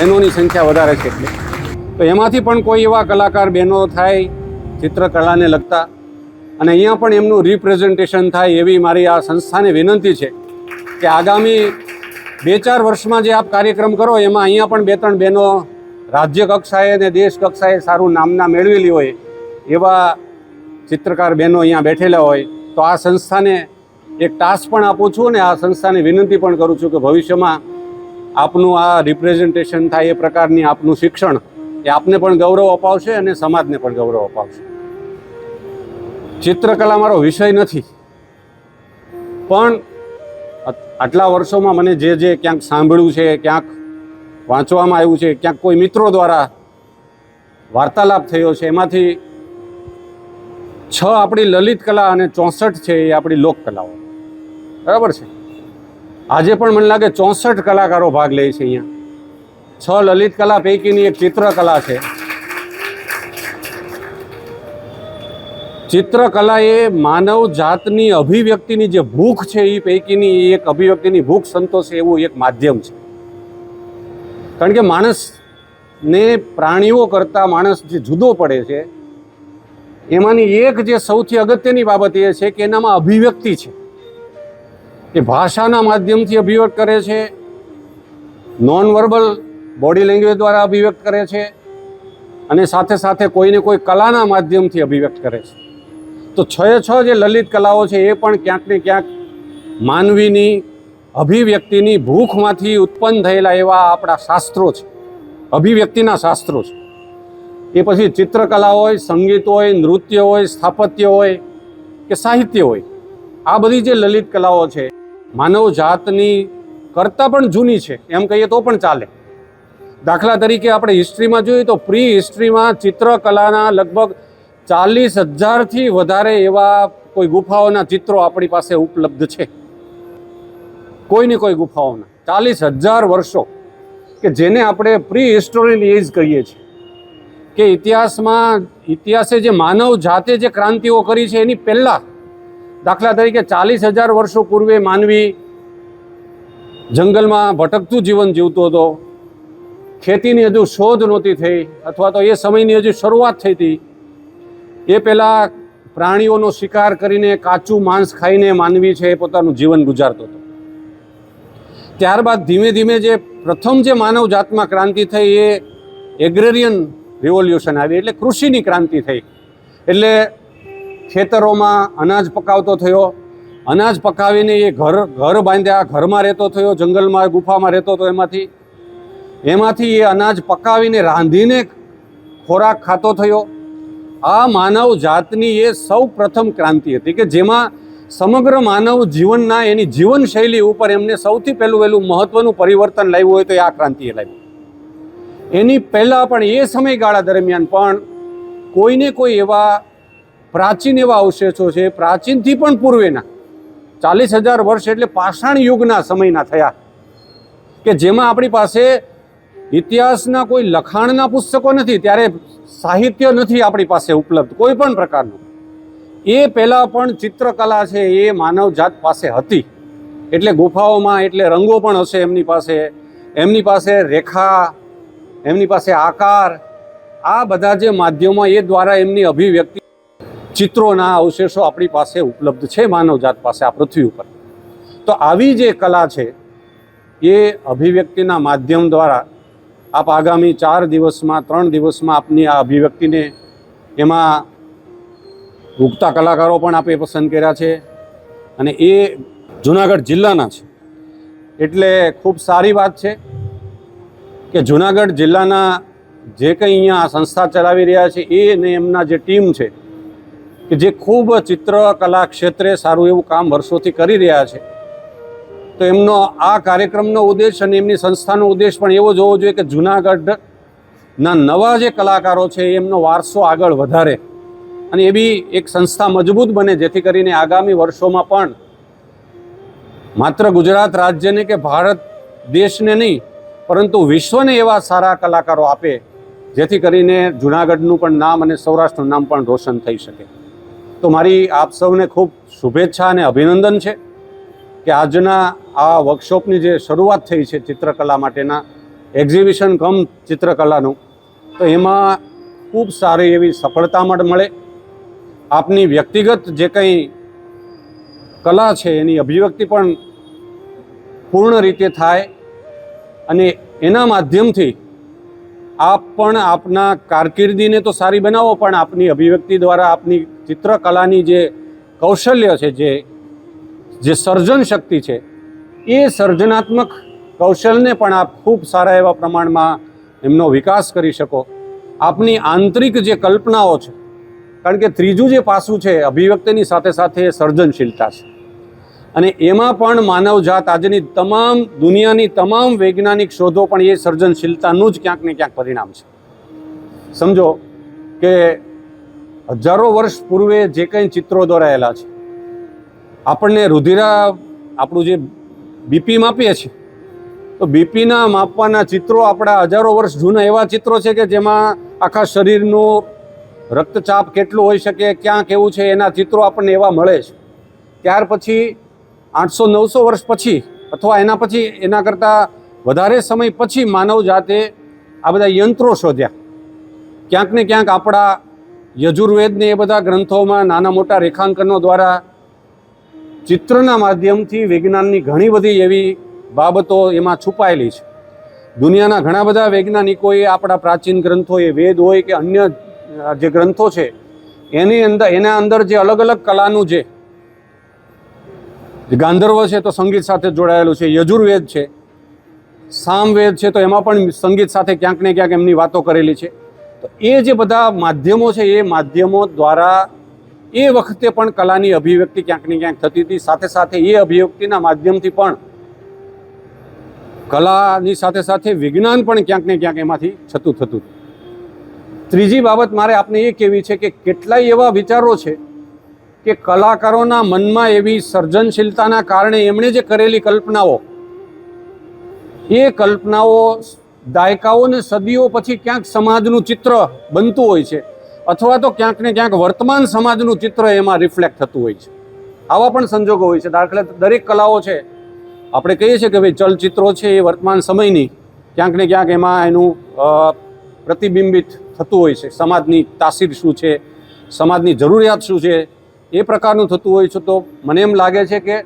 બહેનોની સંખ્યા વધારે છે એટલે. તો એમાંથી પણ કોઈ એવા કલાકાર બહેનો થાય, ચિત્રકલાને લગતા, અને અહીંયા પણ એમનું રિપ્રેઝન્ટેશન થાય એવી મારી આ સંસ્થાને વિનંતી છે કે આગામી બે ચાર વર્ષમાં જે આપ કાર્યક્રમ કરો, એમાં અહીંયા પણ બે ત્રણ બહેનો રાજ્ય કક્ષાએ અને દેશ કક્ષાએ સારું નામના મેળવેલી હોય, એવા ચિત્રકાર બહેનો અહીંયા બેઠેલા હોય, તો આ સંસ્થાને એક ટાસ્ક પણ આપું છું અને આ સંસ્થાને વિનંતી પણ કરું છું કે ભવિષ્યમાં આપનું આ રિપ્રેઝન્ટેશન થાય એ પ્રકારની આપનું શિક્ષણ એ આપને પણ ગૌરવ અપાવશે અને સમાજને પણ ગૌરવ અપાવશે. ચિત્રકલા મારો વિષય નથી. પણ આટલા વર્ષોમાં મને જે જે ક્યાંક સાંભળ્યું છે, ક્યાંક વાંચવામાં આવ્યું છે, ક્યાંક કોઈ મિત્રો દ્વારા વાર્તાલાપ થયો છે, એમાંથી છ આપણી લલિત કલા અને ચોસઠ છે એ આપણી લોકકલાઓ. બરાબર છે? આજે પણ મને લાગે ચોસઠ કલાકારો ભાગ લે છે અહીંયા. છ લલિત કલા પૈકીની એક ચિત્રકલા છે. ચિત્રકલા એ માનવ જાતની અભિવ્યક્તિની જે ભૂખ છે એ પૈકીની એક અભિવ્યક્તિની ભૂખ સંતોષે એવું એક માધ્યમ છે. કારણ કે માણસને પ્રાણીઓ કરતાં માણસ જે જુદો પડે છે, એમાંની એક જે સૌથી અગત્યની બાબત એ છે કે એનામાં અભિવ્યક્તિ છે. એ ભાષાના માધ્યમથી અભિવ્યક્ત કરે છે. નોન વર્બલ બોડી લેંગ્વેજ દ્વારા અભિવ્યક્ત કરે છે. અને સાથે સાથે કોઈને કોઈ કલાના માધ્યમથી અભિવ્યક્ત કરે છે. તો છ છ જે લલિત કલાઓ છે એ પણ ક્યાંક ને ક્યાંક માનવીની, અભિવ્યક્તિની ભૂખમાંથી ઉત્પન્ન થયેલા એવા આપણા શાસ્ત્રો છે. અભિવ્યક્તિના શાસ્ત્રો છે. એ પછી ચિત્રકલા હોય, સંગીત હોય, નૃત્ય હોય, સ્થાપત્ય હોય કે સાહિત્ય હોય. આ બધી જે લલિત કલાઓ છે માનવ જાતની કરતાં પણ જૂની છે. એમ કહીએ તો પણ ચાલે. દાખલા તરીકે આપણે હિસ્ટ્રીમાં જોઈએ તો પ્રી હિસ્ટ્રીમાં ચિત્રકલાના લગભગ ચાલીસ હજારથી વધારે એવા કોઈ ગુફાઓના ચિત્રો આપણી પાસે ઉપલબ્ધ છે. કોઈને કોઈ ગુફાઓના. ચાલીસ હજાર વર્ષો કે જેને આપણે પ્રી હિસ્ટોરિયલ એજ કહીએ છીએ. કે ઇતિહાસમાં, ઇતિહાસે જે માનવ જાતે જે ક્રાંતિઓ કરી છે એની પહેલાં દાખલા તરીકે ચાલીસ હજાર વર્ષો પૂર્વે માનવી જંગલમાં ભટકતું જીવન જીવતો હતો. ખેતીની હજુ શોધ નહોતી થઈ અથવા તો એ સમયની હજુ શરૂઆત થઈ હતી. એ પહેલાં પ્રાણીઓનો શિકાર કરીને કાચું માંસ ખાઈને માનવી છે એ પોતાનું જીવન ગુજારતો હતો. ત્યારબાદ ધીમે ધીમે જે પ્રથમ જે માનવ જાતમાં ક્રાંતિ થઈ એ એગ્રેરિયન રિવોલ્યુશન આવી એટલે કૃષિની ક્રાંતિ થઈ. એટલે ખેતરોમાં અનાજ પકાવતો થયો. અનાજ પકાવીને એ ઘર ઘર બાંધ્યા ઘરમાં રહેતો થયો, જંગલમાં, ગુફામાં રહેતો હતો એમાંથી. એમાંથી એ અનાજ પકાવીને રાંધીને ખોરાક ખાતો થયો. આ માનવ જાતની એ સૌ પ્રથમ ક્રાંતિ હતી કે જેમાં સમગ્ર માનવ જીવનના એની જીવનશૈલી ઉપર એમને સૌથી પહેલું વહેલું મહત્વનું પરિવર્તન લાવ્યું હોય તો એ આ ક્રાંતિએ લાવ્યું. એની પહેલાં પણ એ સમયગાળા દરમિયાન પણ કોઈને કોઈ એવા પ્રાચીન એવા અવશેષો છે, પ્રાચીનથી પણ પૂર્વેના. ચાલીસ હજાર વર્ષ એટલે પાષાણ યુગના સમયના થયા. કે જેમાં આપણી પાસે ઇતિહાસના કોઈ લખાણના પુસ્તકો નથી, ત્યારે સાહિત્ય નથી આપણી પાસે ઉપલબ્ધ, કોઈ પણ પ્રકારનું. એ પહેલાં પણ ચિત્રકલા છે, એ માનવ જાત પાસે હતી. એટલે ગુફાઓમાં એટલે રંગો પણ હશે એમની પાસે. એમની પાસે રેખા, એમની પાસે આકાર. આ બધા જે માધ્યમો એ દ્વારા એમની અભિવ્યક્તિ ચિત્રોના અવશેષો આપણી પાસે ઉપલબ્ધ છે માનવજાત પાસે આ પૃથ્વી ઉપર. તો આવી જે કલા છે, એ અભિવ્યક્તિના માધ્યમ દ્વારા આપ આગામી ચાર દિવસમાં, ત્રણ દિવસમાં આપની આ અભિવ્યક્તિને એમાં ઉગતા કલાકારો પણ આપે પસંદ કર્યા છે અને એ જુનાગઢ જિલ્લાના છે. એટલે ખૂબ સારી વાત છે કે જુનાગઢ જિલ્લાના જે કંઈ અહીંયા સંસ્થા ચલાવી રહ્યા છે, એ ને એમના જે ટીમ છે કે જે ખૂબ ચિત્રકલા ક્ષેત્રે સારું એવું કામ વર્ષોથી કરી રહ્યા છે. તો એમનો આ કાર્યક્રમનો ઉદ્દેશ અને એમની સંસ્થાનો ઉદ્દેશ પણ એવો જ હોવો જોઈએ કે જુનાગઢના નવા જે કલાકારો છે એમનો વારસો આગળ વધારે અને એવી એક સંસ્થા મજબૂત બને જેથી કરીને આગામી વર્ષોમાં પણ માત્ર ગુજરાત રાજ્યને કે ભારત દેશને નહીં, પરંતુ વિશ્વને એવા સારા કલાકારો આપે જેથી કરીને જુનાગઢનું પણ નામ અને સૌરાષ્ટ્રનું નામ પણ રોશન થઈ શકે. તો મારી આપ સૌને ખૂબ શુભેચ્છા અને અભિનંદન છે કે આજના આ વર્કશોપની જે શરૂઆત થઈ છે ચિત્રકલા માટેના એક્ઝિબિશન કમ ચિત્રકલાનું, તો એમાં ખૂબ સારી એવી સફળતા મળે. આપની વ્યક્તિગત જે કંઈ કલા છે એની અભિવ્યક્તિ પણ પૂર્ણ રીતે થાય અને એના માધ્યમથી આપ પણ આપના કારકિર્દીને તો સારી બનાવો, પણ આપની અભિવ્યક્તિ દ્વારા આપની ચિત્રકલાની જે કૌશલ્ય છે, જે જે સર્જન શક્તિ છે, એ સર્જનાત્મક કૌશલને પણ આપ ખૂબ સારા એવા પ્રમાણમાં એમનો વિકાસ કરી શકો. આપની આંતરિક જે કલ્પનાઓ છે, કારણ કે ત્રીજું જે પાસું છે, અભિવ્યક્તિની સાથે સાથે સર્જનશીલતા છે. અને એમાં પણ માનવજાત આજની તમામ દુનિયાની તમામ વૈજ્ઞાનિક શોધો પણ એ સર્જનશીલતાનું જ ક્યાંક ને ક્યાંક પરિણામ છે. સમજો કે હજારો વર્ષ પૂર્વે જે કંઈ ચિત્રો દોરાયેલા છે, આપણને રુધિરા આપણું જે બીપી માપીએ છીએ, તો બીપીના માપવાના ચિત્રો આપણા હજારો વર્ષ જૂના એવા ચિત્રો છે કે જેમાં આખા શરીરનું રક્તચાપ કેટલું હોઈ શકે ક્યાં કેવું છે, એના ચિત્રો આપણને એવા મળે છે. ત્યાર પછી આઠસો નવસો વર્ષ પછી અથવા એના પછી એના કરતાં વધારે સમય પછી માનવ જાતે આ બધા યંત્રો શોધ્યા. ક્યાંક ને ક્યાંક આપણા યજુર્વેદને એ બધા ગ્રંથોમાં નાના મોટા રેખાંકનો દ્વારા ચિત્રના માધ્યમથી વિજ્ઞાનની ઘણી બધી એવી બાબતો એમાં છુપાયેલી છે. દુનિયાના ઘણા બધા વૈજ્ઞાનિકોએ આપણા પ્રાચીન ગ્રંથો એ વેદ હોય કે અન્ય જે ગ્રંથો છે, એની અંદર, એના અંદર જે અલગ અલગ કલાનું જે ગાંધર્વ છે તો સંગીત સાથે જોડાયેલું છે, યજુર્વેદ છે. સામવેદ છે તો એમાં પણ સંગીત સાથે ક્યાંક ને ક્યાંક એમની વાતો કરેલી છે. તો એ જે બધા માધ્યમો છે, એ માધ્યમો દ્વારા એ વખતે પણ કલાની અભિવ્યક્તિ ક્યાંક ને ક્યાંક થતી હતી. સાથે સાથે એ અભિવ્યક્તિના માધ્યમથી પણ કલાની સાથે સાથે વિજ્ઞાન પણ ક્યાંક ને ક્યાંક એમાંથી છતું થતું ત્રીજી બાબત મારે આપને એ કહેવી છે કે કેટલાય એવા વિચારો છે કે કલાકારોના મનમાં એવી સર્જનશીલતાના કારણે એમણે જે કરેલી કલ્પનાઓ, એ કલ્પનાઓ દાયકાઓ ને સદીઓ પછી ક્યાંક સમાજનું ચિત્ર બનતું હોય છે અથવા તો ક્યાંક ને ક્યાંક વર્તમાન સમાજનું ચિત્ર એમાં રિફ્લેક્ટ થતું હોય છે. આવા પણ સંજોગો હોય છે. દાખલા દરેક કલાઓ છે. આપણે કહીએ છીએ કે ભાઈ ચલચિત્રો છે એ વર્તમાન સમયની. ક્યાંક ને ક્યાંક એમાં એનું પ્રતિબિંબિત થતું હોય છે. સમાજની તાસીર શું છે? સમાજની જરૂરિયાત શું છે? એ પ્રકારનું થતું હોય છે, તો મને એમ લાગે છે કે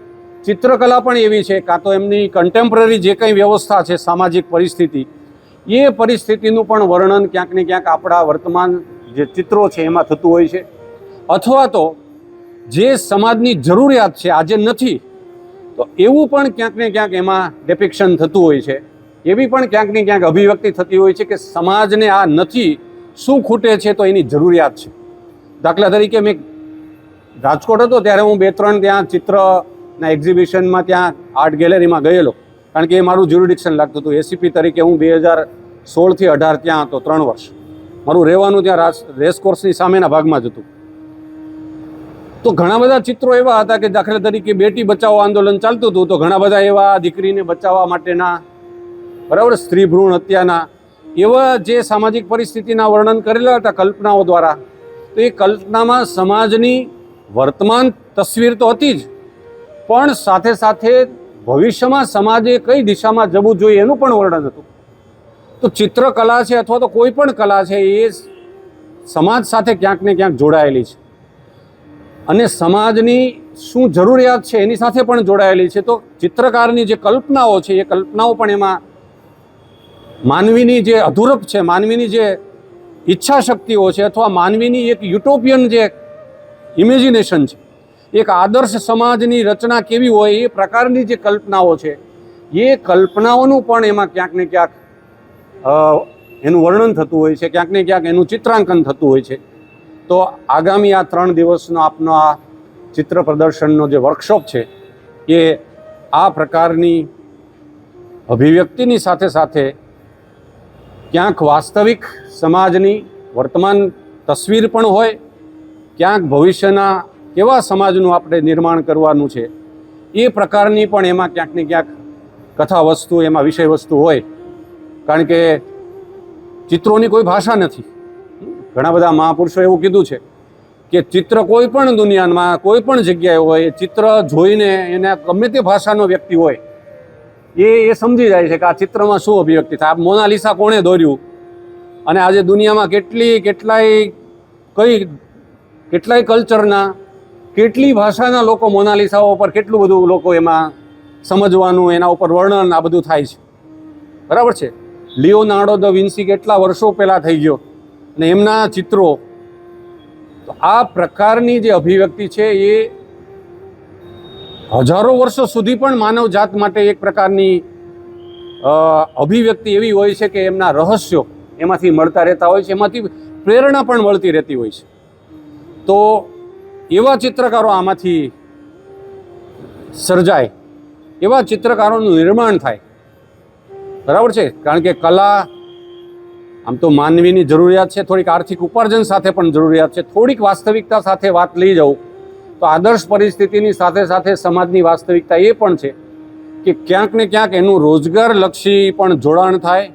ચિત્રકલા પણ એવી છે, કાં તો એમની કન્ટેમ્પરરી જે કંઈ વ્યવસ્થા છે, સામાજિક પરિસ્થિતિ, એ પરિસ્થિતિનું પણ વર્ણન ક્યાંક ને ક્યાંક આપણા વર્તમાન જે ચિત્રો છે, એમાં થતું હોય છે. અથવા તો જે સમાજની જરૂરિયાત છે, આજે નથી, તો એવું પણ ક્યાંક ને ક્યાંક એમાં ડેપિક્શન થતું હોય છે. એવી પણ ક્યાંક ને ક્યાંક અભિવ્યક્તિ થતી હોય છે કે સમાજને આ નથી, શું ખૂટે છે, તો એની જરૂરિયાત છે. દાખલા તરીકે મેં રાજકોટ હતો ત્યારે હું બે ત્રણ ત્યાં ચિત્રના એક્ઝિબિશનમાં ત્યાં આર્ટ ગેલેરીમાં ગયેલો. કારણ કે એ મારું જ્યુરિડિક્શન લાગતું હતું. એસીપી તરીકે હું બે હજાર સોળથી અઢાર ત્યાં હતો, ત્રણ વર્ષ. મારું રહેવાનું ત્યાં રાસ રેસકોર્સની સામેના ભાગમાં જ હતું. તો ઘણા બધા ચિત્રો એવા હતા કે દાખલા તરીકે બેટી બચાવો આંદોલન ચાલતું હતું, તો ઘણા બધા એવા દીકરીને બચાવવા માટેના, બરાબર, સ્ત્રી ભ્રૂણ હત્યાના, એવા જે સામાજિક પરિસ્થિતિના વર્ણન કરેલા હતા કલ્પનાઓ દ્વારા, તો એ કલ્પનામાં સમાજની વર્તમાન તસવીર તો હતી જ, પણ સાથે સાથે ભવિષ્યમાં સમાજે કઈ દિશામાં જવું જોઈએ એનું પણ વર્ણન હતું. તો ચિત્રકલા છે અથવા તો કોઈ પણ કલા છે, એ સમાજ સાથે ક્યાંક ને ક્યાંક જોડાયેલી છે. અને સમાજની શું જરૂરિયાત છે એની સાથે પણ જોડાયેલી છે. તો ચિત્રકારની જે કલ્પનાઓ છે, એ કલ્પનાઓ પણ એમાં માનવીની જે અધુરપ છે, માનવીની જે ઈચ્છા શક્તિઓ છે અથવા માનવીની એક યુટોપિયન જે ઇમેજિનેશન છે. એક આદર્શ સમાજની રચના કેવી હોય એ પ્રકારની જે કલ્પનાઓ છે, એ કલ્પનાઓનું પણ એમાં ક્યાંક ને ક્યાંક એનું વર્ણન થતું હોય છે, ક્યાંક ને ક્યાંક એનું ચિત્રાંકન થતું હોય છે. તો આગામી આ ત્રણ દિવસનો આપનો આ ચિત્ર પ્રદર્શનનો જે વર્કશોપ છે, એ આ પ્રકારની અભિવ્યક્તિની સાથે સાથે ક્યાંક વાસ્તવિક સમાજની વર્તમાન તસવીર પણ હોય ક્યાંક ભવિષ્યના કેવા સમાજનું આપણે નિર્માણ કરવાનું છે, એ પ્રકારની પણ એમાં ક્યાંક ને ક્યાંક કથા વસ્તુ એમાં વિષય વસ્તુ હોય. કારણ કે ચિત્રોની કોઈ ભાષા નથી. ઘણા બધા મહાપુરુષો એવું કીધું છે કે ચિત્ર કોઈ પણ દુનિયામાં, કોઈ પણ જગ્યાએ હોય, ચિત્ર જોઈને એને ગમે તે ભાષાનો વ્યક્તિ હોય, એ એ સમજી જાય છે કે આ ચિત્રમાં શું અભિવ્યક્તિ થાય. આ મોનાલિસા કોણે દોર્યું? અને આજે દુનિયામાં કેટલી, કેટલાય કઈ કેટલાય કલ્ચરના કેટલી ભાષાના લોકો મોનાલિસાઓ પર કેટલું બધું લોકો એમાં સમજવાનું, એના ઉપર વર્ણન, આ બધું થાય છે. બરાબર છે? લિયોનાર્ડો દ વિન્સી કેટલા વર્ષો પહેલાં થઈ ગયો અને એમના ચિત્રો, તો આ પ્રકારની જે અભિવ્યક્તિ છે એ હજારો વર્ષો સુધી પણ માનવ જાત માટે એક પ્રકારની અભિવ્યક્તિ એવી હોય છે કે એમના રહસ્યો એમાંથી મળતા રહેતા હોય છે, એમાંથી પ્રેરણા પણ મળતી રહેતી હોય છે. તો એવા ચિત્રકારો આમાંથી સર્જાય, એવા ચિત્રકારોનું નિર્માણ થાય. બરાબર છે? કારણ કે કલા, આમ તો માનવીની જરૂરિયાત છે, થોડીક આર્થિક ઉપાર્જન સાથે પણ જરૂરિયાત છે. થોડીક વાસ્તવિકતા સાથે વાત લઈ જાઉં, તો આદર્શ પરિસ્થિતિની સાથે સાથે સમાજની વાસ્તવિકતા એ પણ છે કે ક્યાંક ને ક્યાંક એનું રોજગારલક્ષી પણ જોડાણ થાય,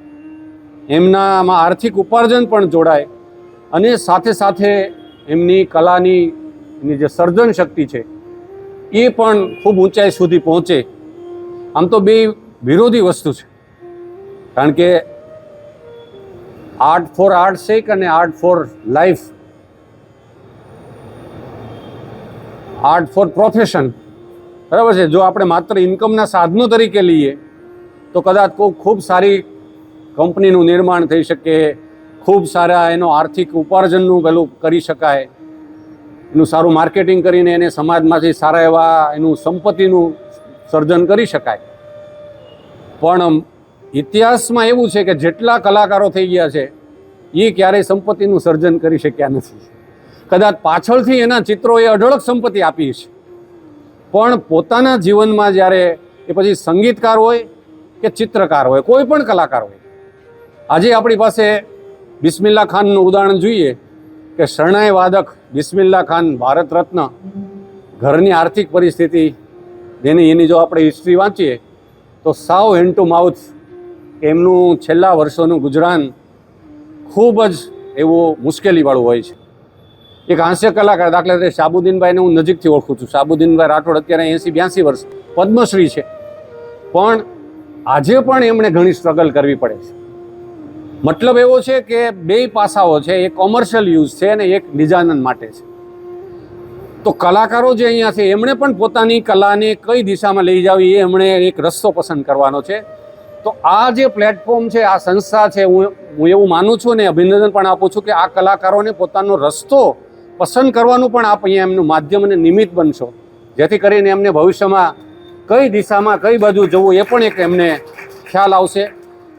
એમનામાં આર્થિક ઉપાર્જન પણ જોડાય અને સાથે સાથે એમની કલાની એની જે સર્જન શક્તિ છે, એ પણ ખૂબ ઊંચાઈ સુધી પહોંચે. આમ તો બે વિરોધી વસ્તુ છે. કારણ કે આર્ટ ફોર આર્ટ સેક અને art for life, art for profession, બરાબર છે? જો આપણે માત્ર ઇન્કમના સાધનો તરીકે લઈએ, તો કદાચ ખૂબ ખૂબ સારી કંપનીનું નિર્માણ થઈ શકે ખૂબ સારા એનો આર્થિક ઉપાર્જનનું પેલું કરી શકાય. એનું સારું માર્કેટિંગ કરીને એને સમાજમાંથી સારા એવા એનું સંપત્તિનું સર્જન કરી શકાય. પણ ઇતિહાસમાં એવું છે કે જેટલા કલાકારો થઈ ગયા છે, એ ક્યારેય સંપત્તિનું સર્જન કરી શક્યા નથી. કદાચ પાછળથી એના ચિત્રોએ અઢળક સંપત્તિ આપી છે. પણ પોતાના જીવનમાં જ્યારે એ પછી સંગીતકાર હોય કે ચિત્રકાર હોય, કોઈ પણ કલાકાર હોય, આજે આપણી પાસે બિસ્મિલ્લા ખાનનું ઉદાહરણ જોઈએ કે શરણાઈ વાદક બિસ્મિલ્લા ખાન ભારત રત્ન ઘરની આર્થિક પરિસ્થિતિ, જેની એની જો આપણે હિસ્ટ્રી વાંચીએ, તો સાવ હેન્ડ ટુ માઉથ એમનું છેલ્લા વર્ષોનું ગુજરાન ખૂબ જ એવું મુશ્કેલીવાળું હોય છે. એક હાસ્ય કલાકાર દાખલા તરીકે શાબુદ્દીનભાઈને હું નજીકથી ઓળખું છું. શાબુદ્દીનભાઈ રાઠોડ અત્યારે એંસી બ્યાસી વર્ષ, પદ્મશ્રી છે. પણ આજે પણ એમણે ઘણી સ્ટ્રગલ કરવી પડે છે. મતલબ એવો છે કે બે પાસાઓ છે, એક કોમર્શિયલ યુઝ છે અને એક નિજાનંદ માટે છે. તો કલાકારો જે અહીંયા છે, એમણે પણ પોતાની કલાને કઈ દિશામાં લઈ જાવી એ એમણે એક રસ્તો પસંદ કરવાનો છે. તો આ જે પ્લેટફોર્મ છે, આ સંસ્થા છે, હું હું એવું માનું છું ને અભિનંદન પણ આપું છું કે આ કલાકારોને પોતાનો રસ્તો પસંદ કરવાનું પણ આપ અહીંયા એમનું માધ્યમ અને નિમિત્ત બનશો. જેથી કરીને એમને ભવિષ્યમાં કઈ દિશામાં કઈ બાજુ જવું એ પણ એક એમને ખ્યાલ આવશે.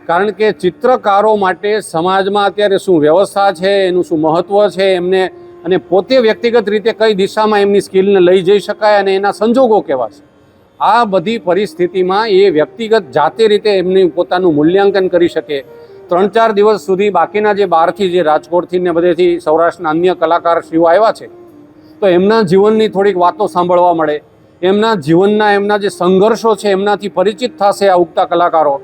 કારણ કે ચિત્રકારો માટે સમાજમાં અત્યારે શું વ્યવસ્થા છે, એનું શું મહત્ત્વ છે, એમને અને પોતે વ્યક્તિગત રીતે કઈ દિશામાં એમની સ્કિલને લઈ જઈ શકાય અને એના સંજોગો કેવા છે? આ બધી પરિસ્થિતિમાં એ વ્યક્તિગત જાતે રીતે એમની પોતાનું મૂલ્યાંકન કરી શકે. ત્રણ ચાર દિવસ સુધી બાકીના જે બહારથી જે રાજકોટથી ને બધેથી સૌરાષ્ટ્રના અન્ય કલાકારશ્રીઓ આવ્યા છે, તો એમના જીવનની થોડીક વાતો સાંભળવા મળે. એમના જીવનના એમના જે સંઘર્ષો છે, એમનાથી પરિચિત થશે આ ઉગતા કલાકારો.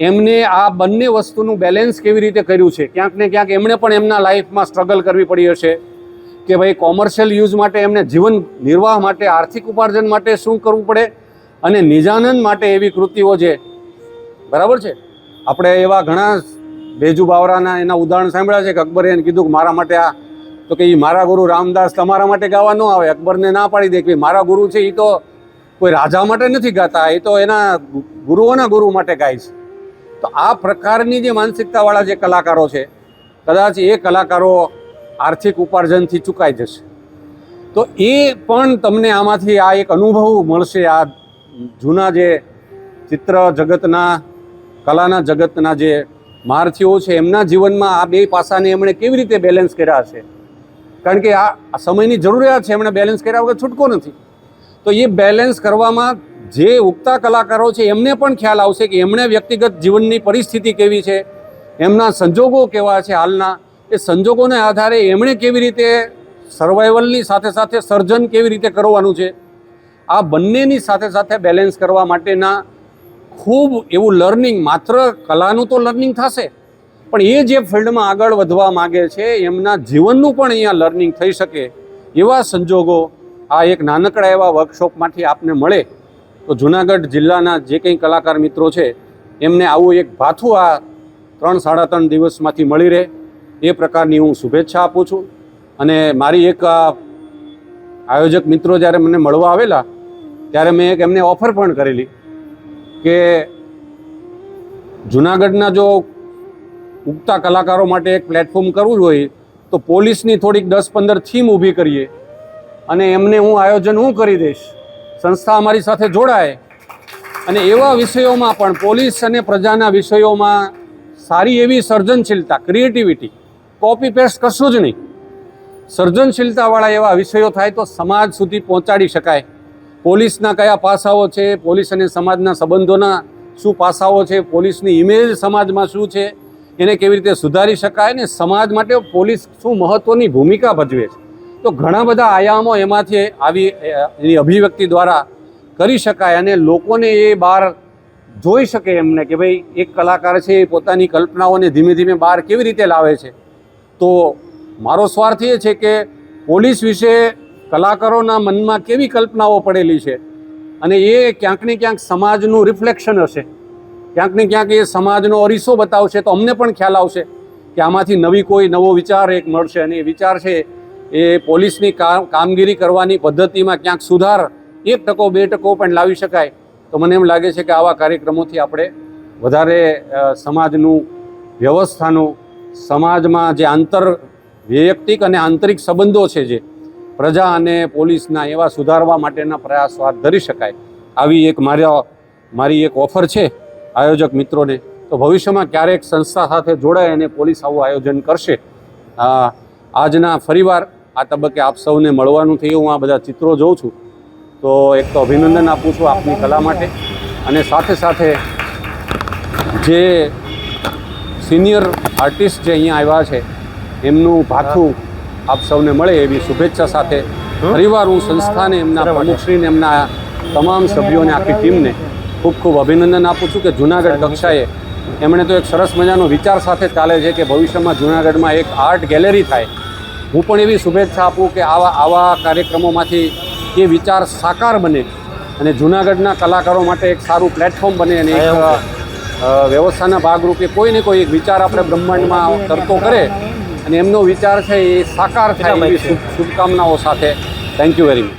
એમને આ બંને વસ્તુનું બેલેન્સ કેવી રીતે કર્યું છે? ક્યાંક ને ક્યાંક એમણે પણ એમના લાઈફમાં સ્ટ્રગલ કરવી પડી હશે કે ભાઈ કોમર્શિયલ યુઝ માટે એમને જીવન નિર્વાહ માટે, આર્થિક ઉપાર્જન માટે શું કરવું પડે અને નિજાનંદ માટે એવી કૃતિઓ છે. બરાબર છે? આપણે એવા ઘણા બેજુ બાવરાના એના ઉદાહરણ સાંભળ્યા છે કે અકબરે એને કીધું કે મારા માટે આ, તો કે એ મારા ગુરુ રામદાસ તમારા માટે ગાવા ન આવે. અકબરને ના પાડી દે કે મારા ગુરુ છે એ તો કોઈ રાજા માટે નથી ગાતા એ તો એના ગુરુઓના ગુરુ માટે ગાય છે. તો આ પ્રકારની જે માનસિકતાવાળા જે કલાકારો છે, કદાચ એ કલાકારો આર્થિક ઉપાર્જનથી ચૂકાઈ જશે. તો એ પણ તમને આમાંથી આ એક અનુભવ મળશે, આ જૂના જે ચિત્ર જગતના, કલાના જગતના જે મહારથીઓ છે, એમના જીવનમાં આ બે પાસાને એમણે કેવી રીતે બેલેન્સ કર્યા છે કારણ કે આ સમયની જરૂરિયાત છે, એમણે બેલેન્સ કર્યા વગર છૂટકો નથી. તો એ બેલેન્સ કરવામાં જે ઉગતા કલાકારો છે, એમને પણ ખ્યાલ આવશે કે એમણે વ્યક્તિગત જીવનની પરિસ્થિતિ કેવી છે, એમના સંજોગો કેવા છે હાલના, એ સંજોગોને આધારે એમણે કેવી રીતે સર્વાઈવલની સાથે સાથે સર્જન કેવી રીતે કરવાનું છે, આ બંનેની સાથે સાથે બેલેન્સ કરવા માટેના ખૂબ એવું લર્નિંગ માત્ર કલાનું તો લર્નિંગ થશે, પણ એ જે ફિલ્ડમાં આગળ વધવા માગે છે, એમના જીવનનું પણ અહીંયા લર્નિંગ થઈ શકે, એવા સંજોગો આ એક નાનકડા એવા વર્કશોપમાંથી આપને મળે. તો જુનાગઢ જિલ્લાના જે કંઈ કલાકાર મિત્રો છે, એમને આવું એક ભાથું આ ત્રણ સાડા ત્રણ દિવસમાંથી મળી રહે. એ પ્રકારની હું શુભેચ્છા આપું છું. અને મારી એક આયોજક મિત્રો જ્યારે મને મળવા આવેલા, ત્યારે મેં એક એમને ઓફર પણ કરેલી કે જુનાગઢના જો ઉગતા કલાકારો માટે એક પ્લેટફોર્મ કરવું હોય, તો પોલીસની થોડીક દસ પંદર થીમ ઊભી કરીએ. અને એમને હું આયોજન હું કરી દઈશ. સંસ્થા અમારી સાથે જોડાય અને એવા વિષયોમાં પણ પોલીસ અને પ્રજાના વિષયોમાં સારી એવી સર્જનશીલતા ક્રિએટિવિટી કોપી પેસ્ટ કશું જ નહીં. સર્જનશીલતાવાળા એવા વિષયો થાય તો સમાજ સુધી પહોંચાડી શકાય. પોલીસના કયા પાસાઓ છે, પોલીસ અને સમાજના સંબંધોના શું પાસાઓ છે, પોલીસની ઇમેજ સમાજમાં શું છે, એને કેવી રીતે સુધારી શકાય અને સમાજ માટે પોલીસ શું મહત્ત્વની ભૂમિકા ભજવે છે? તો ઘણા બધા આયામો એમાંથી આવી એની અભિવ્યક્તિ દ્વારા કરી શકાય અને લોકોને એ બહાર જોઈ શકે એમને કે ભાઈ એક કલાકાર છે, એ પોતાની કલ્પનાઓને ધીમે ધીમે બહાર કેવી રીતે લાવે છે. તો મારો સ્વાર્થ એ છે કે પોલીસ વિશે કલાકારોના મનમાં કેવી કલ્પનાઓ પડેલી છે અને એ ક્યાંક ને ક્યાંક સમાજનું રિફ્લેક્શન હશે. ક્યાંક ને ક્યાંક એ સમાજનો અરીસો બતાવશે તો અમને પણ ખ્યાલ આવશે કે આમાંથી નવી કોઈ નવો વિચાર એક મળશે અને એ વિચાર છે એ પોલીસની કામ કામગીરી કરવાની પદ્ધતિમાં ક્યાંક સુધાર, એક ટકો, બે ટકો પણ લાવી શકાય. તો મને એમ લાગે છે કે આવા કાર્યક્રમોથી આપણે વધારે સમાજનું વ્યવસ્થાનું, સમાજમાં જે આંતર વૈયક્તિક અને આંતરિક સંબંધો છે જે, પ્રજા અને પોલીસના એવા સુધારવા માટેના પ્રયાસો હાથ ધરી શકાય. આવી એક મારા, મારી એક ઓફર છે આયોજક મિત્રોને. તો ભવિષ્યમાં ક્યારેક સંસ્થા સાથે જોડાય અને પોલીસ આવું આયોજન કરશે. આજના ફરીવાર આ તબક્કે આપ સૌને મળવાનું થયું. હું આ બધા ચિત્રો જોઉં છું. તો એક તો અભિનંદન આપું છું આપની કલા માટે. અને સાથે સાથે જે સિનિયર આર્ટિસ્ટ જે અહીંયા આવ્યા છે એમનું ભાથું આપ સૌને મળે એવી શુભેચ્છા સાથે ફરીવાર હું સંસ્થાને એમના પ્રમુખશ્રીને એમના તમામ સભ્યોને આખી ટીમને ખૂબ ખૂબ અભિનંદન આપું છું કે જુનાગઢ કક્ષાએ એમણે તો એક સરસ મજાનો વિચાર સાથે ચાલે છે કે ભવિષ્યમાં જુનાગઢમાં એક આર્ટ ગેલેરી થાય. હું પણ એવી શુભેચ્છા આપું કે આવા આવા કાર્યક્રમોમાંથી એ વિચાર સાકાર બને અને જુનાગઢના કલાકારો માટે એક સારું પ્લેટફોર્મ બને અને એક વ્યવસ્થાના ભાગરૂપે કોઈ ને કોઈ એક વિચાર આપણે બ્રહ્માંડમાં કરતો કરે અને એમનો વિચાર છે એ સાકાર થાય એવી શુભકામનાઓ સાથે. Thank you very much